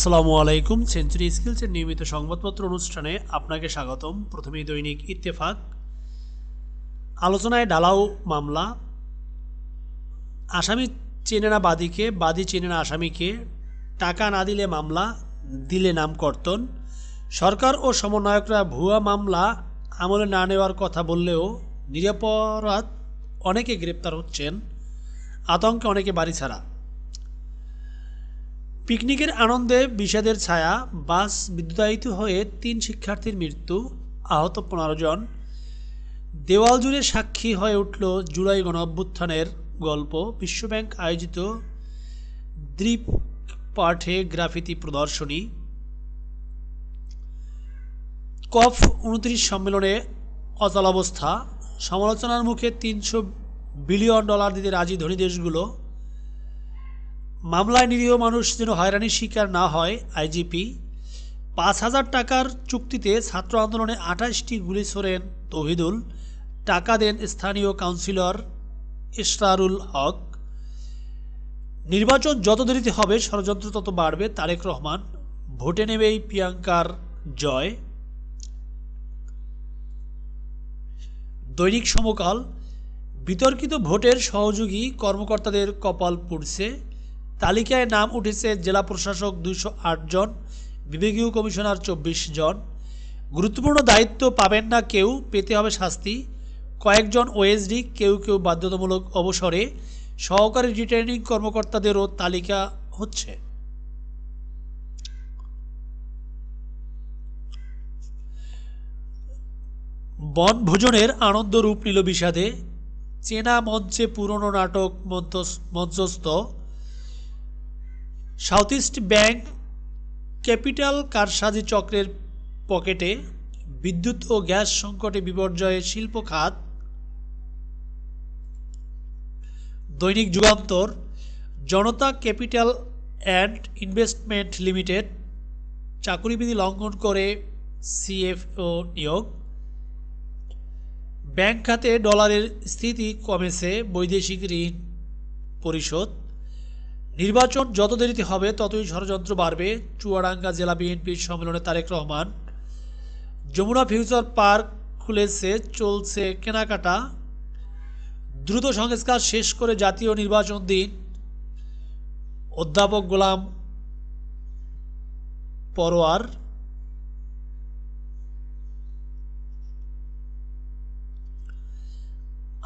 আসসালামু আলাইকুম। সেঞ্চুরি স্কিলসের নিয়মিত সংবাদপত্র অনুষ্ঠানে আপনাকে স্বাগতম। প্রথমেই দৈনিক ইত্তেফাক। আলোচনায় ঢালাও মামলা। আসামি চেনে না বাদীকে, বাদী চেনে না আসামিকে। টাকা না দিলে মামলা, দিলে নাম কর্তন সরকার ও সমন্বয়করা ভুয়া মামলা আমলে না নেওয়ার কথা বললেও নিরাপরাধ অনেকে গ্রেপ্তার হচ্ছেন। আতঙ্কে অনেকে বাড়ি ছাড়া। পিকনিকের আনন্দে বিষাদের ছায়া, বাস বিদ্যুতায়িত হয়ে তিন শিক্ষার্থীর মৃত্যু, আহত পনেরো জন। দেওয়াল জুড়ে সাক্ষী হয়ে উঠল জুলাই গণ অভ্যুত্থানের গল্প। বিশ্বব্যাংক আয়োজিত দ্বীপ পাঠে গ্রাফিতি প্রদর্শনী। কফ উনত্রিশ সম্মেলনে অচলাবস্থা। সমালোচনার মুখে তিনশো বিলিয়ন ডলার দিতে রাজি ধনী দেশগুলো। মামলায় নিরীহ মানুষ যেন হয়রানির শিকার না হয়, আইজিপি। পাঁচ হাজার টাকার চুক্তিতে ছাত্র আন্দোলনে আঠাশটি গুলি ছোড়েন তহিদুল। টাকা দেন স্থানীয় কাউন্সিলর ইশরারুল হক। নির্বাচন যত দেরিতে হবে, ষড়যন্ত্র তত বাড়বে, তারেক রহমান। ভোটে নেবেই প্রিয়াঙ্কার জয়। দৈনিক সমকাল। বিতর্কিত ভোটের সহযোগী কর্মকর্তাদের কপাল পুড়ছে। তালিকায় নাম উঠেছে জেলা প্রশাসক দুশো জন, বিভাগীয় কমিশনার চব্বিশ জন। গুরুত্বপূর্ণ দায়িত্ব পাবেন না কেউ, পেতে হবে শাস্তি। কয়েকজন ওএসডি, কেউ কেউ বাধ্যতামূলক অবসরে। সহকারী রিটার্নিং কর্মকর্তাদেরও তালিকা হচ্ছে। বনভোজনের আনন্দ রূপ নিল বিষাদে চেনা মঞ্চে পুরনো নাটক মঞ্চ- মঞ্চস্থ। সাউথ ইস্ট ব্যাংক ক্যাপিটাল কারসাজি চক্রের পকেটে বিদ্যুৎ ও গ্যাস সংকটে বিপর্যয়ে শিল্প খাত, দৈনিক Jugantor, Janata capital and investment limited, চাকুরিবিধি লঙ্ঘন করে সিএফও নিয়োগ, ব্যাংক খাতে ডলারের স্থিতি কমেছে বৈদেশিক ঋণ পরিশোধ নির্বাচন যত দেরিতে হবে, ততই ষড়যন্ত্র বাড়বে। চুয়াডাঙ্গা জেলা বিএনপির সম্মেলনে তারেক রহমান, যমুনা ফিউচার পার্ক খুলেছে, চলছে কেনাকাটা। দ্রুত সংস্কার শেষ করে জাতীয় নির্বাচন দিন। অধ্যাপক গোলাম পরোয়ার।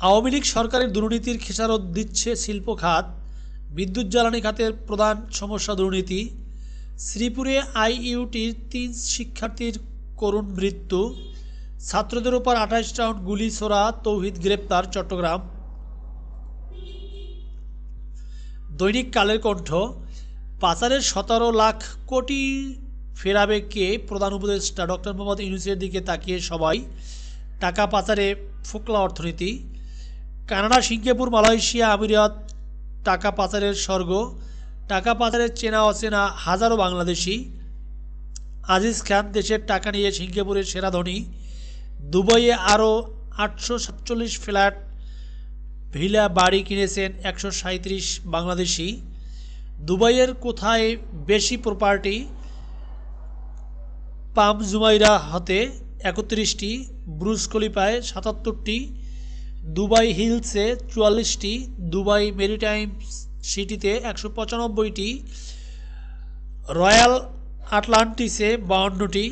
আওয়ামী লীগ সরকারের দুর্নীতির খেসারত দিচ্ছে শিল্প খাত। বিদ্যুৎ জ্বালানি খাতের প্রধান সমস্যা দুর্নীতি। শ্রীপুরে আইইউটির তিন শিক্ষার্থীর করুণ মৃত্যু। ছাত্রদের উপর আঠাশ রাউন্ড গুলি ছোড়া তৌহিদ গ্রেপ্তার, চট্টগ্রাম। দৈনিক কালের কণ্ঠ, পাচারের সতেরো লাখ কোটি ফেরাবে কে? প্রধান উপদেষ্টা ডক্টর মোহাম্মদ ইউনুসের দিকে তাকিয়ে সবাই। টাকা পাচারে ফোকলা অর্থনীতি। কানাডা, সিঙ্গাপুর, মালয়েশিয়া, আমিরাত টাকা পাচারের স্বর্গ, টাকা পাচারের চেনা অচেনা হাজারো বাংলাদেশি। আজিজ খান দেশের টাকা নিয়ে সিঙ্গাপুরের সেরা ধনী। দুবাইয়ে আরও আটশো সাতচল্লিশ ফ্ল্যাট, ভিলা বাড়ি কিনেছেন একশো সাঁত্রিশ বাংলাদেশি। দুবাইয়ের কোথায় বেশি প্রপার্টি পাম জুমাইরা হতে একত্রিশটি ব্রুজ খলিফায় সাতাত্তরটি। দুবাই হিলসে চুয়াল্লিশটি, দুবাই মেরিটাইম সিটিতে একশো পঁচানব্বইটি, রয়্যাল আটলান্টিসে বাউন্নটি,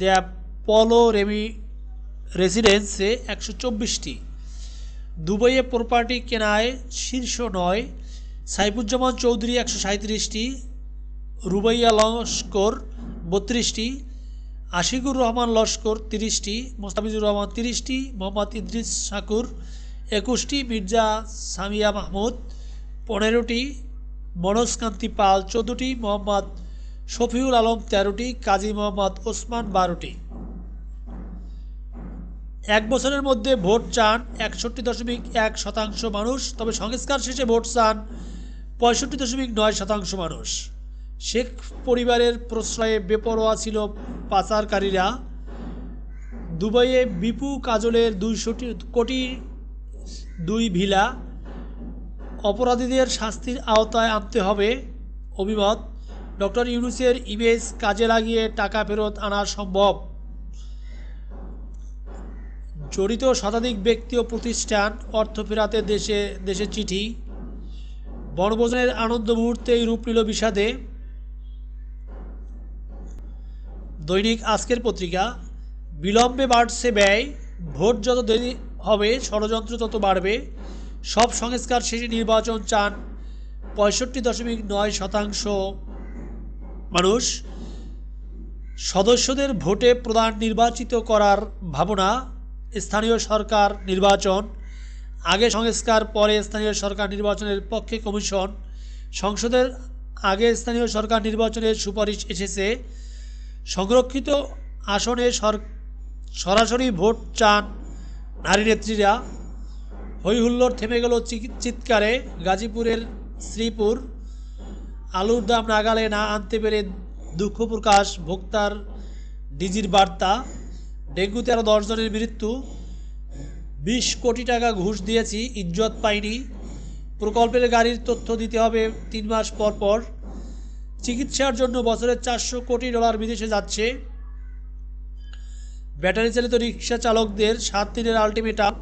দ্য পলো রেমি, রেসিডেন্সে একশো চব্বিশটি। দুবাইয়ে প্রপার্টি কেনায় শীর্ষ নয়, সাইফুজ্জামান চৌধুরী একশো সাঁত্রিশটি রুবাইয়া লস্কর বত্রিশটি আশিকুর রহমান লস্কর তিরিশটি, মোস্তাফিজুর রহমান তিরিশটি, মোহাম্মদ ইদ্রিস শাকুর একুশটি, মির্জা সামিয়া মাহমুদ পনেরোটি মনোজকান্তি পাল চোদ্দোটি, মোহাম্মদ শফিউল আলম তেরোটি, কাজী মোহাম্মদ ওসমান বারোটি। এক বছরের মধ্যে ভোট চান একষট্টি দশমিক এক শতাংশ মানুষ, তবে সংস্কার শেষে ভোট চান পঁয়ষট্টি দশমিক নয় শতাংশ মানুষ। শেখ পরিবারের প্রশ্রয়ে বেপরোয়া ছিল পাচারকারীরা। দুবাইয়ে বিপু কাজলের দুইশোটি কোটি দুই ভিলা অপরাধীদের শাস্তির আওতায় আনতে হবে অভিমত। ডক্টর ইউনুসের ইমেজ কাজে লাগিয়ে টাকা ফেরত আনা সম্ভব। জড়িত শতাধিক ব্যক্তি ও প্রতিষ্ঠান অর্থ ফেরাতে দেশে দেশে চিঠি। বনভোজনের আনন্দ মুহূর্তেই রূপ নিল বিষাদে। দৈনিক আজকের পত্রিকা, বিলম্বে বাড়ছে ব্যয়, ভোট যত দেরি হবে, ষড়যন্ত্র তত বাড়বে, সব সংস্কার শেষে নির্বাচন চান পঁয়ষট্টি দশমিক নয় শতাংশ মানুষ। সদস্যদের ভোটে প্রধান নির্বাচিত করার ভাবনা, স্থানীয় সরকার নির্বাচন, আগে সংস্কার, পরে স্থানীয় সরকার নির্বাচনের পক্ষে কমিশন। সংসদের আগে স্থানীয় সরকার নির্বাচনের সুপারিশ এসেছে। সংরক্ষিত আসনে সর সরাসরি ভোট চান নারী নেত্রীরা। হইহুল্লোড় থেমে গেল চিৎকারে গাজীপুরের শ্রীপুর। আলুর দাম নাগালে না আনতে পেরে দুঃখ প্রকাশ ভোক্তার ডিজির বার্তা। ডেঙ্গুতে আরও দশজনের মৃত্যু। বিশ কোটি টাকা ঘুষ দিয়েছি, ইজ্জত পাইনি। প্রকল্পের গাড়ির তথ্য দিতে হবে তিন মাস পর পর। চিকিৎসার জন্য বছরে চারশো কোটি ডলার বিদেশে যাচ্ছে। ব্যাটারি চালিত রিক্সা চালকদের সাত দিনের আলটিমেটাম।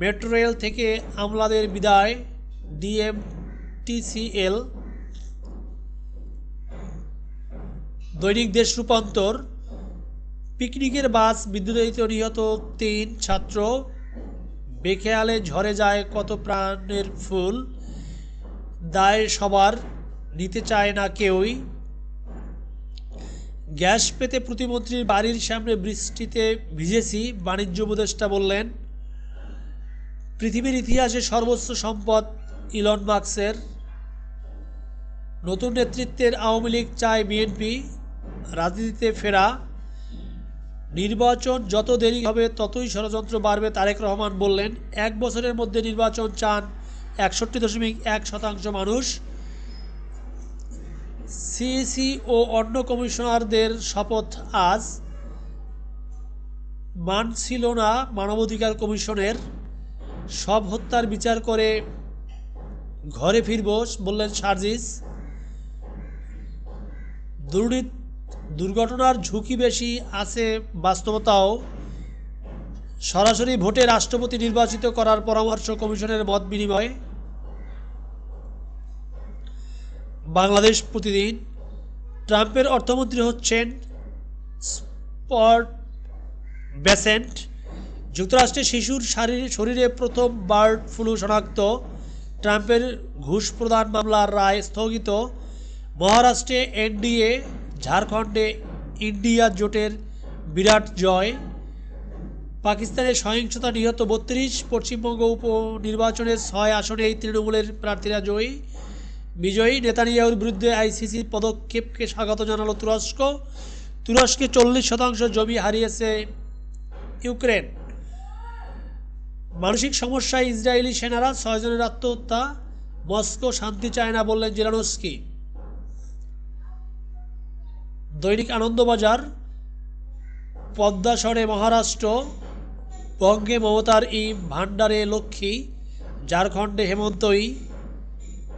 মেট্রো রেল থেকে আমলাদের বিদায়, ডিএমটিসিএল। দৈনিক দেশ রূপান্তর। পিকনিকের বাস বিদ্যুতায়িত নিহত তিন ছাত্র। বেখেয়ালে ঝরে যায় কত প্রাণের ফুল। দায় সবার। নিতে চায় না কেউই। গ্যাস পেতে প্রতিমন্ত্রীর বাড়ির সামনে বৃষ্টিতে ভিজেছি, বাণিজ্য উপদেষ্টা বললেন। পৃথিবীর ইতিহাসে সর্বোচ্চ সম্পদ ইলন মার্কসের নতুন নেতৃত্বের আওয়ামী লীগ চায় বিএনপি। রাজনীতিতে ফেরা। নির্বাচন যত দেরি হবে, ততই ষড়যন্ত্র বাড়বে, তারেক রহমান বললেন। এক বছরের মধ্যে নির্বাচন চান একষট্টি দশমিক এক শতাংশ মানুষ। সিইসি ও অন্য কমিশনারদের শপথ আজ। মান ছিল না মানবাধিকার কমিশনের সব হত্যার বিচার করে ঘরে ফিরব বললেন সার্জিস। দুর্নীতি দুর্ঘটনার ঝুঁকি বেশি আছে বাস্তবতাও। সরাসরি ভোটে রাষ্ট্রপতি নির্বাচিত করার পরামর্শ কমিশনের মত বিনিময় বাংলাদেশ প্রতিদিন ট্রাম্পের অর্থমন্ত্রী হচ্ছেন স্পট বেসেন্ট। যুক্তরাষ্ট্রে শিশুর শারীর, শরীরে প্রথম বার্ড ফ্লু শনাক্ত। ট্রাম্পের ঘুষ প্রদান মামলার রায় স্থগিত। মহারাষ্ট্রে এনডিএ, ঝাড়খণ্ডে ইন্ডিয়া জোটের বিরাট জয়। পাকিস্তানের সহিংসতা নিহত বত্রিশ, পশ্চিমবঙ্গ উপনির্বাচনের ছয় আসনেই তৃণমূলের প্রার্থীরা জয়ী। বিজয়ী নেতানিয়াহুর বিরুদ্ধে আইসিসির পদক্ষেপকে স্বাগত জানালো তুরস্ক। তুরস্কে চল্লিশ শতাংশ জমি হারিয়েছে ইউক্রেন। মানসিক সমস্যায় ইসরায়েলি সেনারা ছয়জনের আত্মহত্যা। মস্কো শান্তি চায় না বললেন জেলানস্কি। দৈনিক আনন্দবাজার পদ্মাসরে মহারাষ্ট্র, বঙ্গে মমতার ই ভান্ডারে লক্ষ্মী, ঝাড়খণ্ডে হেমন্তই।